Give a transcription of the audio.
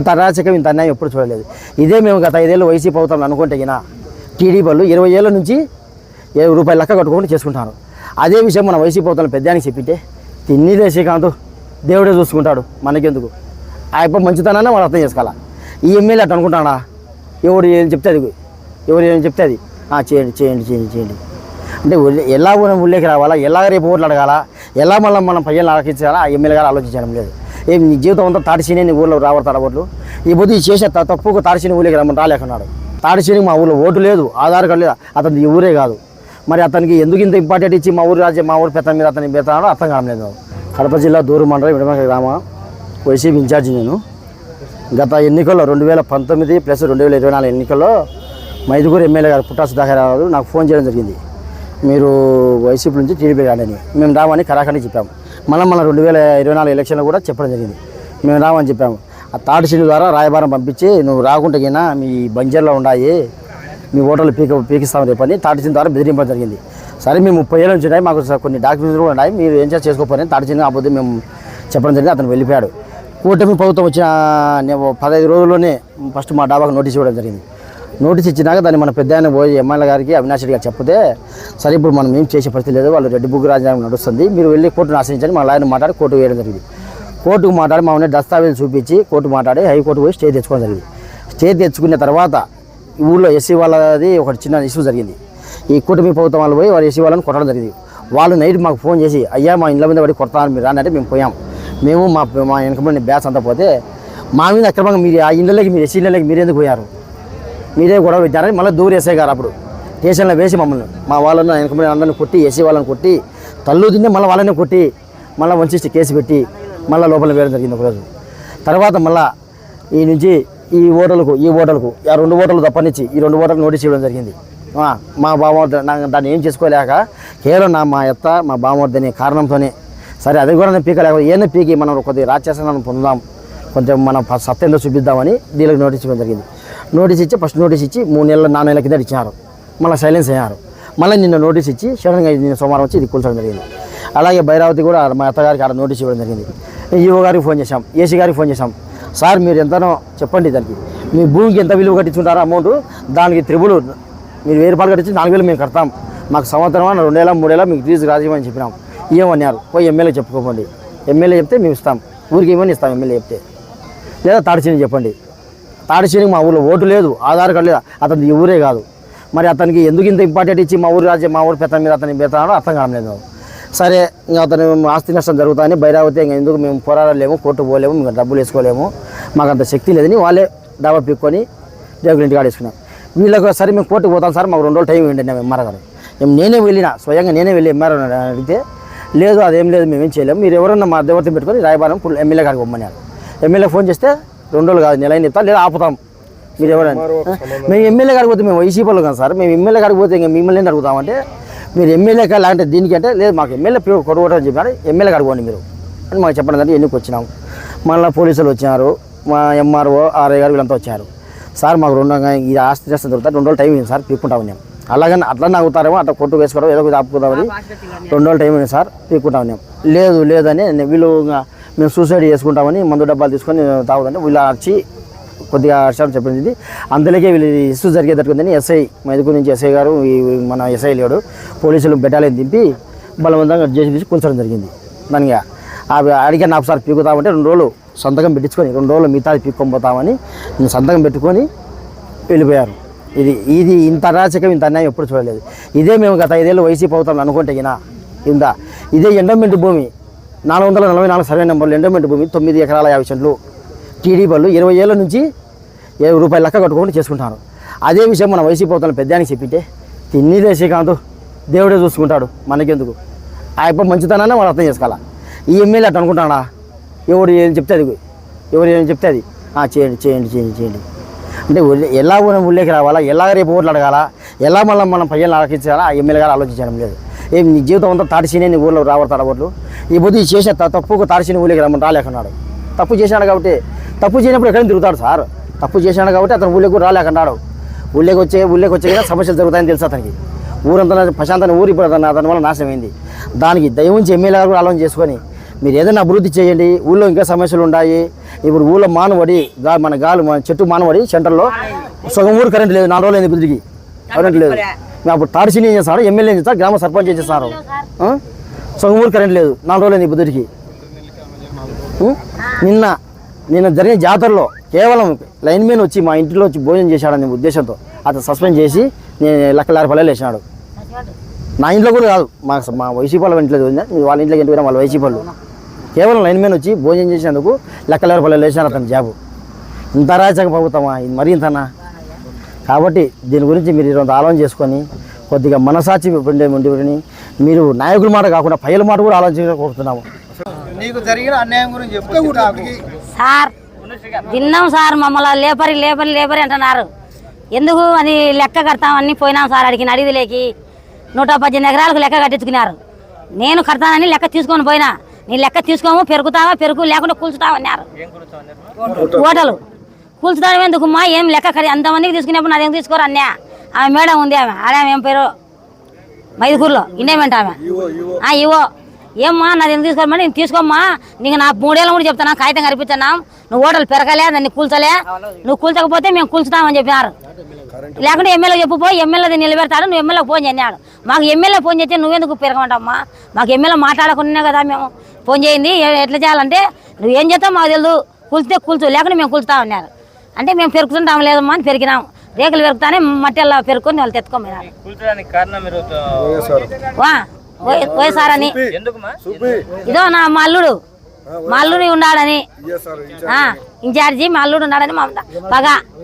ఇంత అరాచకం ఇంత అన్యాయం ఎప్పుడు చూడలేదు. ఇదే మేము గత ఐదేళ్ళు వైసీపీ ప్రభుత్వం అనుకుంటే గిన టీడీపీ వాళ్ళు ఇరవై ఏళ్ళ నుంచి ఇరవై రూపాయలు లెక్క కట్టుకొని చేసుకుంటారు. అదే విషయం మన వైసీపీ ప్రభుత్వం పెద్దానికి చెప్పింటే తిన్నిదే శ్రీకాంత్ దేవుడే చూసుకుంటాడు మనకెందుకు? ఆ యొక్క మంచితనాన్ని మనం అర్థం చేసుకోవాలా? ఈ ఎమ్మెల్యే అట్ట అనుకుంటాడా ఎవడు ఏం చెప్తే అది? ఎవరు ఏం చెప్తే అది? చేయండి చేయండి చేయండి చేయండి. అంటే ఎలా మనం రావాలా? ఎలా రేపు ఓట్లు అడగాల? ఎలా మళ్ళీ మనం పయ్యలు ఆలోచించాలా ఆ ఎమ్మెల్యే గారు ఆలోచించడం లేదు. ఏం నీ జీవితం అంతా తాడిసిని నీ ఊళ్ళో రావడతాడు ఓట్లు ఈ బుద్ధి చేసే తప్పుకు తాడిసిని ఊళ్ళకి రమ్మని రాలేకున్నాడు. తాడిసిని మా ఊళ్ళో ఓటు లేదు ఆధార్ కార్డు లేదు అతని ఈ ఊరే కాదు. మరి అతనికి ఎందుకు ఇంత ఇంపార్టెంట్ ఇచ్చి మా ఊరు రాజ్యం మా ఊరు పెద్ద మీద అతని పెడతాడో అర్థం కావలేదు కడప జిల్లా దూరు మండలం విడమక గ్రామ వైసీపీ ఇన్ఛార్జి నేను. గత ఎన్నికల్లో రెండు వేల పంతొమ్మిది ప్లస్ రెండు వేల ఇరవై నాలుగు ఎన్నికల్లో మైదుగురు ఎమ్మెల్యే గారు పుట్టా సుధాకర్ నాకు ఫోన్ చేయడం జరిగింది. మీరు వైసీపీ నుంచి టీడీపీ రాండి మేము రామని కరాఖండి చెప్పాము. మళ్ళీ మన రెండు వేల ఇరవై నాలుగు ఎలక్షన్లో కూడా చెప్పడం జరిగింది. మేము రామని చెప్పాము. ఆ థర్డ్ షీట్ ద్వారా రాయబారం పంపించి నువ్వు రాకుంటేనా మీ బంజర్లో ఉన్నాయి మీ ఓటర్లు పీక పీకిస్తాం రేపని థర్డ్ షీట్ ద్వారా బెదిరింపడం జరిగింది. సరే మేము ముప్పై ఏళ్ళ నుంచి ఉన్నాయి. మాకు కొన్ని డాక్యుమెంట్స్ కూడా ఉన్నాయి. మీరు ఏం చేసి చేసుకోపోయి తాటి షీట్ కాకపోతే మేము చెప్పడం జరిగింది. అతను వెళ్ళిపోయాడు. కూటమి ప్రభుత్వం వచ్చిన నేను పదహైదు రోజుల్లోనే ఫస్ట్ మా డాబాకు నోటీస్ ఇవ్వడం జరిగింది. నోటీస్ ఇచ్చినాక దాన్ని మన పెద్ద ఆయన పోయి ఎమ్మెల్యే గారికి అవినాష్ రెడ్డి గారు చెప్తే సరే ఇప్పుడు మనం ఏం చేసే పరిస్థితి లేదు. వాళ్ళు రెడ్డి బుగ్గు రాజధాని నడుస్తుంది. మీరు వెళ్ళి కోర్టును ఆశ్రయించండి. మా లాయర్ని మాట్లాడి కోర్టు వేయడం జరిగింది. కోర్టుకు మాట్లాడి మా ఉన్న దస్తావేజులు చూపించి కోర్టు మాట్లాడి హైకోర్టు పోయి స్టే తెచ్చుకోవడం జరిగింది. స్టే తెచ్చుకున్న తర్వాత ఊళ్ళో ఎస్సీ వాళ్ళది ఒక చిన్న ఇష్యూ జరిగింది. ఈ కూటమి ప్రభుత్వం వాళ్ళు పోయి వాళ్ళు ఎస్సీ వాళ్ళని కొట్టడం జరిగింది. వాళ్ళు నైట్ మాకు ఫోన్ చేసి అయ్యా మా ఇంట్లో మీద పడి కొడతాను మీరు రానంటే మేము పోయాం. మేము మా మా వెనకబడిన బ్యాచ్ అంతా పోతే మా మీద అక్రమంగా మీరు ఆ ఇళ్ళలోకి మీరు ఎస్సీ ఇళ్ళకి మీరు ఎందుకు పోయారు? మీరే గొడవ పెట్టారని మళ్ళీ దూరు గారు అప్పుడు. స్టేషన్లో వేసి మమ్మల్ని మా వాళ్ళని వెనకబడిన అందరిని కొట్టి ఏసీ వాళ్ళని కొట్టి తల్లు తింటే మళ్ళీ వాళ్ళని కొట్టి మళ్ళీ వంచి కేసు పెట్టి మళ్ళీ లోపల వేయడం జరిగింది ఒకరోజు. తర్వాత మళ్ళీ ఈ నుంచి ఈ ఓటర్లకు ఈ ఓటర్లకు ఆ రెండు ఓటర్లు తప్పనిచ్చి ఈ రెండు ఓటర్లు నోటీస్ ఇవ్వడం జరిగింది. మా బామర్ది నాకు దాన్ని ఏం చేసుకోలేక కేవలం నా మా ఎత్త మా బామర్ది అనే కారణంతోనే. సరే అది కూడా నేను పీకలేక ఏదో పీకి మనం కొద్దిగా రాజ్యాసనాన్ని పొందుదాం కొంచెం మనం సత్యంలో చూపిద్దామని దీనికి నోటీస్ ఇవ్వడం జరిగింది. నోటీస్ ఇచ్చి ఫస్ట్ నోటీస్ ఇచ్చి మూడు నెలల నాలుగు నెలల కింద ఇచ్చారు మళ్ళీ సైలెన్స్ అయ్యారు. మళ్ళీ నిన్న నోటీస్ ఇచ్చి సడన్గా నిన్న సోమవారం వచ్చి ఇది కూల్చడం జరిగింది. అలాగే భైరావతి కూడా మా అత్తగారికి ఆడ నోటీస్ ఇవ్వడం జరిగింది. ఈవో గారికి ఫోన్ చేశాం ఏసీ గారికి ఫోన్ చేశాం. సార్ మీరు ఎంతనో చెప్పండి దానికి. మీ భూమికి ఎంత విలువ కట్టించుంటారో అమౌంట్ దానికి త్రిబుల్ మీరు వెయ్యి రూపాయలు కట్టించి నాలుగు వేలు మేము కడతాం. మాకు సంవత్సరం రెండేళ్ళ మూడేళ్ళ మీకు ఫీజు రాజీమని చెప్పినాం. ఏమన్నారు పోయి ఎమ్మెల్యే చెప్పుకోకండి. ఎమ్మెల్యే చెప్తే మేము ఇస్తాం. ఊరికి ఏమని ఇస్తాం ఎమ్మెల్యే చెప్తే? లేదా తాడిచేని చెప్పండి. తాడిచేనికి మా ఊళ్ళో ఓటు లేదు ఆధార్ కార్డు లేదు. అతని ఈ ఊరే కాదు. మరి అతనికి ఎందుకు ఇంత ఇంపార్టెంట్ ఇచ్చి మా ఊరు రాజ్యం మా ఊరు పెద్ద మీద అతని పెడతాడో అర్థం కావలేదు సరే ఇంకా అతను ఆస్తి నష్టం జరుగుతాయని బైరావతి ఇంకా ఎందుకు మేము పోరాడలేము కోర్టు పోలేము ఇంకా డబ్బులు వేసుకోలేము మాకు అంత శక్తి లేదని వాళ్ళే డబ్బా పిక్కొని రేపు ఇంటికి ఆడేసుకున్నాం వీళ్ళకి సరే మేము కోర్టుకు పోతాం సార్ మాకు రెండు రోజులు టైం ఇవ్వండి మేము ఎంఆర్ గారు. మేము నేనే వెళ్ళిన స్వయంగా నేనే వెళ్ళి ఎంఆర్ అడిగితే లేదు అదేం లేదు మేమేం చేయలేము మీరు ఎవరన్నా మా దేవతను పెట్టుకొని రాయబారం ఎమ్మెల్యే గారికి పొమ్మన్నారు. ఎమ్మెల్యే ఫోన్ చేస్తే రెండు రోజులు కాదు నెల అయిన చెప్తా లేదా ఆపుతాం. మీరు ఎవరైనా. మేము ఎమ్మెల్యే గారికి పోతే మేము వైసీపీ వాళ్ళు కదా సార్. మేము ఎమ్మెల్యే గారికి పోతే ఇంకా మిమ్మల్ని ఏంటి అడుగుతామంటే మీరు ఎమ్మెల్యే కా లేదంటే దీనికంటే లేదు మాకు ఎమ్మెల్యే కొడగొట్టని చెప్పినారు ఎమ్మెల్యే పోండి మీరు. అని మాకు చెప్పడం అంటే ఎన్నికి వచ్చినాం మళ్ళీ పోలీసులు వచ్చినారు. మా ఎంఆర్ఓ ఆర్ఐ గారు వీళ్ళంతా వచ్చారు. సార్ మాకు రెండు ఈ ఆస్తి నష్టం దొరుకుతా రెండు రోజులు టైం ఇవ్వండి సార్ పీక్కుంటా ఉన్నాం. అలాగని అట్లా ఆగుతారేమో అట్లా కొట్టు వేసుకోవడం ఏదో ఆపుకుందామని. రెండు రోజులు టైం ఇవ్వండి సార్ పీక్కుంటా ఉన్నాం. లేదు లేదని వీళ్ళు ఇంకా మేము సూసైడ్ చేసుకుంటామని మందు డబ్బాలు తీసుకొని తాగుదంటే వీళ్ళు వచ్చి కొద్దిగా హర్షాలు చెప్పింది. అందులోకే వీళ్ళు ఇష్యూ జరిగేటట్టుందని ఎస్ఐ మైదుకు నుంచి ఎస్ఐ గారు ఈ మన ఎస్ఐ లేడు. పోలీసులు బెటాలియన్ దింపి బలవంతంగా చేసి తీసి కూర్చోడం జరిగింది. దానిగా అవి అడిగాను నాకు సార్ పీకుతామంటే రెండు రోజులు సంతకం పెట్టించుకొని రెండు రోజులు మిగతాది పీక్కొని పోతామని నేను సంతకం పెట్టుకొని వెళ్ళిపోయారు. ఇది ఇది ఇంత అరాచకం ఇంత అన్యాయం ఎప్పుడు చూడలేదు. ఇదే మేము గత ఐదేళ్ళు వైసీపీ అవుతాం అనుకుంటే గినా ఇందా? ఇదే ఎండోమెంట్ భూమి. నాలుగు వందల నలభై నాలుగు సర్వే నెంబర్లు ఎండోమెంట్ భూమి తొమ్మిది ఎకరాల యాభై సెంట్లు టీడీ బళ్ళు ఇరవై ఏళ్ళ నుంచి ఇరవై రూపాయలు లెక్క కట్టుకొని చేసుకుంటారు. అదే విషయం మన వైసీపీ పోతున్న పెద్దానికి చెప్పింటే తిన్నిదే శ్రీకాంత్ దేవుడే చూసుకుంటాడు మనకెందుకు? ఆ యొక్క మంచితనాన్ని మనం అర్థం చేసుకోవాలా? ఈ ఎమ్మెల్యే అట్ట అనుకుంటాడా ఎవడు ఏం చెప్తే అది? ఎవరు ఏం చెప్తే అది? "ఆ, చేయండి చేయండి చేయండి చేయండి. అంటే ఎలా మనం ఉల్లేకి రావాలా? ఎలా రేపు ఓట్లు అడగాల? ఎలా మళ్ళీ మనం పయ్యలు ఆలోచించాలా ఆ ఎమ్మెల్యే గారు ఆలోచించడం లేదు. ఏం నీ జీవితం అంతా తాడిసినే నీ ఊళ్ళో రాబడతాడు ఓట్లు ఈ బుద్ధి చేసే త- తప్పుకు తాడిసిన ఊళ్ళకి రమ్మని రాలేకున్నాడు. తప్పు చేశాడు కాబట్టి తప్పు చేయనప్పుడు ఎక్కడైనా తిరుగుతాడు సార్. తప్పు చేశాడు కాబట్టి అతను ఊళ్ళో కూడా రాలేకున్నాడు. ఊళ్ళకి వచ్చే ఊళ్ళకి వచ్చే కదా సమస్యలు జరుగుతాయని తెలుసు అతనికి. ఊరంతా ప్రశాంతమైన ఊరి ఇప్పుడు అతను అతని వల్ల నాశనం అయింది దానికి దయవుంచి ఎమ్మెల్యే గారు కూడా ఆలోచన చేసుకొని మీరు ఏదైనా అభివృద్ధి చేయండి. ఊళ్ళో ఇంకా సమస్యలు ఉన్నాయి. ఇప్పుడు ఊళ్ళో మానవడి మన గాలి మన చెట్టు మానవడి సెంటర్లో సగం ఊరు కరెంట్ లేదు. నాలుగు రోజులు అయింది బుద్ధికి కరెంట్ లేదు. అప్పుడు తాడిసిని ఏం చేస్తారు ఎమ్మెల్యే ఏం చేస్తారు గ్రామ సర్పంచ్ ఏం చేస్తారు? సగం ఊరు కరెంట్ లేదు నాలుగు రోజులు బుద్ధికి ఉం? నిన్న నిన్న జరిగిన జాతరలో కేవలం లైన్ మ్యాన్ వచ్చి మా ఇంటిలో వచ్చి భోజనం చేశాడనే ఉద్దేశంతో అతను సస్పెండ్ చేసి నేను లెక్కలారి పల్లెలు వేసినాడు. నా ఇంట్లో కూడా కాదు మా మా వైసీపీ వాళ్ళ ఇంట్లో. వాళ్ళ ఇంట్లోకి ఎందుకు వాళ్ళ వైసీపీ వాళ్ళు. కేవలం లైన్ మ్యాన్ వచ్చి భోజనం చేసేందుకు లెక్కలారి పల్లెలు వేసినాడు అతని జాబు. ఇంత రాచక ప్రభుత్వమా? ఇది మరీ ఇంతనా? కాబట్టి దీని గురించి మీరు ఈరోజు ఆలోచన చేసుకొని కొద్దిగా మనసాచి ఉండే ఉండి మీరు నాయకుల మాట కాకుండా పైల మాట కూడా ఆలోచించకపోతున్నాము నీకు జరిగిన అన్యాయం గురించి సార్ విన్నాం సార్ మమ్మల్ని లేపరి లేపరి లేపరి అంటున్నారు. ఎందుకు అది లెక్క కడతామని పోయినాం సార్ అడిగిన అడిగిలేకి నూట పద్దెనిమిది ఎకరాలకు లెక్క కట్టించుకున్నారు. నేను కడతానని లెక్క తీసుకొని పోయినా. నీ లెక్క తీసుకోము పెరుగుతావా పెరుగు లేకుండా కూల్చుతావన్నారు. ఓటలు కూల్చుతాడు ఎందుకు మా ఏం లెక్క కడి అంతమందికి తీసుకునేప్పుడు నాదేం తీసుకోరు అన్యా ఆమె మేడం ఉంది ఆమె. ఆడే ఆమె ఏం పేరు? మైదుకూరులో. ఇండేమెంట్ ఆమె. ఆ, ఇవో ఏమ్మా నాది ఎందుకు తీసుకోమని నేను తీసుకోమ్మా. నీకు నా మూడేళ్ళ కూడా చెప్తాను కాగితం కనిపించాను నువ్వు ఓటలు పెరగలే దాన్ని కూల్చలే. నువ్వు కూల్చకపోతే మేము కూల్చుతామని చెప్పినారు. లేకుంటే ఎమ్మెల్యే చెప్పు పోయి ఎమ్మెల్యే నిలబెడతాడు నువ్వు ఎమ్మెల్యే ఫోన్ చేయన్నాడు మాకు ఎమ్మెల్యే ఫోన్ చేస్తే నువ్వెందుకు పెరగమంటావమ్మా? మాకు ఎమ్మెల్యే మాట్లాడకుండానే కదా మేము ఫోన్ చేయింది. ఎట్లా చేయాలంటే నువ్వు ఏం చేస్తావు మాకు తెలియదు కూల్చితే కూల్చు లేకుంటే మేము కూల్చుతామన్నారు. అంటే మేము పెరుకుతుంటాం లేదమ్మా అని పెరిగినాం. రేకులు పెరుగుతానే మట్టి అలా పెరుక్కొని వాళ్ళు తెచ్చుకోమన్నారు వైఎస్ఆర్. అని ఎందుకుమా ఇదో నా మా అల్లుడు మా అల్లుడు ఉన్నాడని. ఆ, ఇన్ఛార్జి. మా అల్లుడు ఉన్నాడని మా పగ.